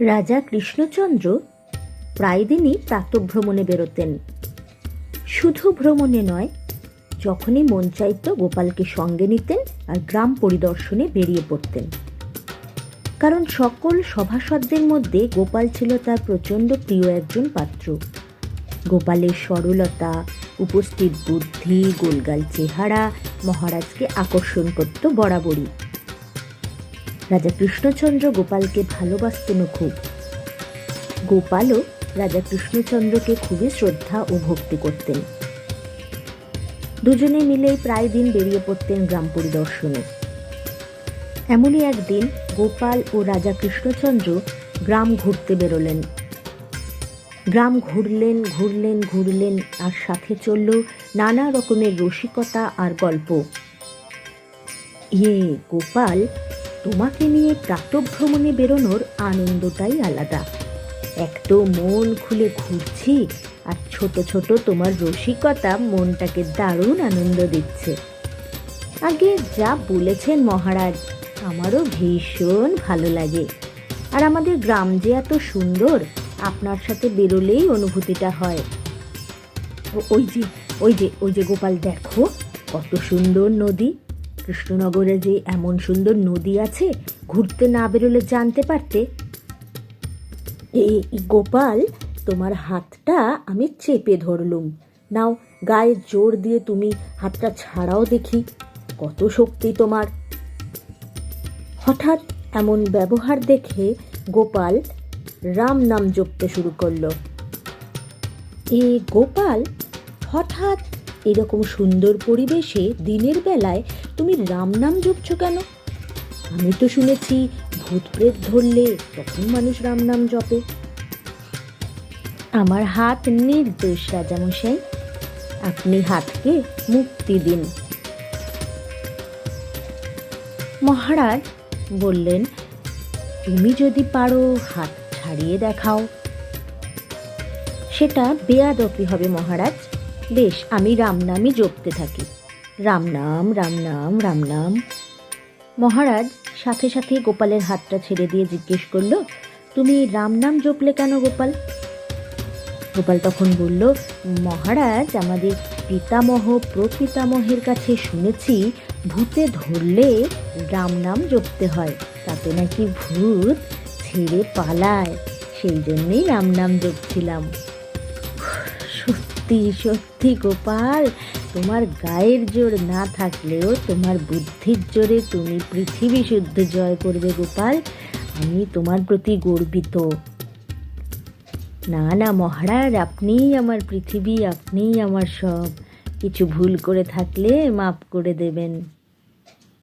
রাজা কৃষ্ণচন্দ্র প্রায় দিনই প্রাতভ্রমণে বেরোতেন। শুধু ভ্রমণে নয়, যখনই মন চাইত গোপালকে সঙ্গে নিতেন আর গ্রাম পরিদর্শনে বেরিয়ে পড়তেন। কারণ সকল সভাসদদের মধ্যে গোপাল ছিল তার প্রচণ্ড প্রিয় একজন পাত্র। গোপালের সরলতা, উপস্থিত বুদ্ধি, গোলগাল চেহারা, মহারাজকে আকর্ষণ করত বরাবরই। রাজা কৃষ্ণচন্দ্র গোপালকে ভালোবাসতেনও খুব। গোপালও রাজা কৃষ্ণচন্দ্রকে খুবই শ্রদ্ধা ও ভক্তি করতেন। দুজনে মিলেই প্রায় দিন বেরিয়ে পড়তেন গ্রাম পরিদর্শনে। এমনই একদিন গোপাল ও রাজা কৃষ্ণচন্দ্র গ্রাম ঘুরতে বেরোলেন। গ্রাম ঘুরলেন ঘুরলেন ঘুরলেন, আর সাথে চলল নানা রকমের রসিকতা আর গল্প। ইয়ে গোপাল তোমাকে নিয়ে প্রাতভ্রমণে বেরোনোর আনন্দটাই আলাদা। এক তো মন খুলে ঘুরছি, আর ছোট ছোট তোমার রসিকতা মনটাকে দারুণ আনন্দ দিচ্ছে। আগে যা বলেছেন মহারাজ, আমারও ভীষণ ভালো লাগে। আর আমাদের গ্রাম যে এত সুন্দর, আপনার সাথে বেরোলেই অনুভূতিটা হয়। ওই যে ওই যে ওই যে গোপাল, দেখো, কত সুন্দর নদী। কৃষ্ণনগরে যে এমন সুন্দর নদী আছে, ঘুরতে না বেরোলে জানতে পারতে? এই গোপাল, তোমার হাতটা আমি চেপে ধরলুম। নাও, গায়ে জোর দিয়ে তুমি হাতটা ছাড়াও দেখি, কত শক্তি তোমার। হঠাৎ এমন ব্যবহার দেখে গোপাল রাম নাম জপতে শুরু করল। এ গোপাল, হঠাৎ এরকম সুন্দর পরিবেশে দিনের বেলায় তুমি রাম নাম জপছো কেন? আমি তো শুনেছি ভূত প্রেত ধরলে তখন মানুষ রাম নাম জপে। আমার হাত নির্দোষ রাজামশাই, আপনি হাতকে মুক্তি দিন। মহারাজ বললেন, তুমি যদি পারো হাত ছাড়িয়ে দেখাও। সেটা বেয়াদপি হবে মহারাজ। বেশ, আমি রাম নামই জপতে থাকি। রাম নাম রাম নাম রাম নাম। মহারাজ সাথে সাথে গোপালের হাতটা ছেড়ে দিয়ে জিজ্ঞেস করল, তুমি রাম নাম জপলে কেন গোপাল? গোপাল তখন বলল, মহারাজ, আমাদের পিতামহ প্রপিতামহের কাছে শুনেছি ভূতে ধরলে রাম নাম জপতে হয়, তাতে নাকি ভূত ছেড়ে পালায়। সেই জন্যেই রাম নাম জপছিলাম। সত্যি সত্যি গোপাল, তোমার গায়ের জোর না থাকলেও তোমার বুদ্ধির জোরে তুমি পৃথিবী শুদ্ধ জয় করবে গোপাল। আমি তোমার প্রতি গর্বিত। না না মহারাজ, আপনিই আমার পৃথিবী, আপনিই আমার সব। কিছু ভুল করে থাকলে মাফ করে দেবেন।